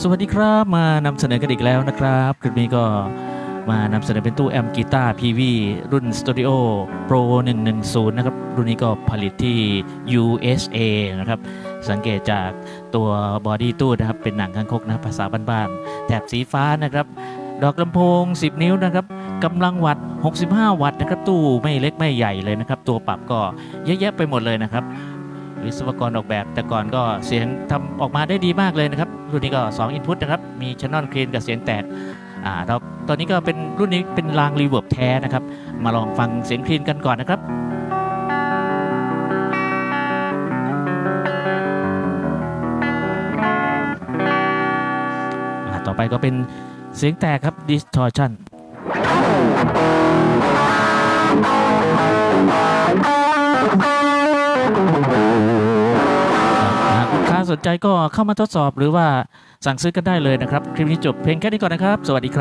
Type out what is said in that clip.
สวัสดีครับมานำเสนอกันอีกแล้วนะครับคลิปนี้ก็มานำเสนอเป็นตู้แอมกีตาร์ PV รุ่น Studio Pro 110 นะครับ รุ่นนี้ก็ผลิตที่ USA นะครับ สังเกตจากตัวบอดี้ตู้นะครับ เป็นหนังข้างคกนะภาษาบ้านๆแถบสีฟ้านะครับ ดอกลำโพง 10 นิ้วนะครับกำลังวัตต์65 วัตต์นะครับ ตู้ไม่เล็กไม่ใหญ่เลยนะครับ ตัวปรับก็เยอะแยะไปหมดเลยนะครับ วิศวกรออกแบบแต่ก่อนก็เสียงทำออกมาได้ดีมากเลยนะครับ รุ่นนี้ก็2 Input นะครับ มี Channel Clean กับเสียงแตกอ่าเราตอนนี้ก็เป็นรุ่นนี้เป็นรางรีเวิร์บแท้นะครับ มาลองฟังเสียงคลีนกันก่อนนะครับอ่าต่อไปก็เป็นเสียงแตกครับ Distortion สนใจก็เข้ามาทดสอบหรือว่าสั่งซื้อกันได้เลยนะครับ คลิปนี้จบเพียงแค่นี้ก่อนนะครับ สวัสดีครับ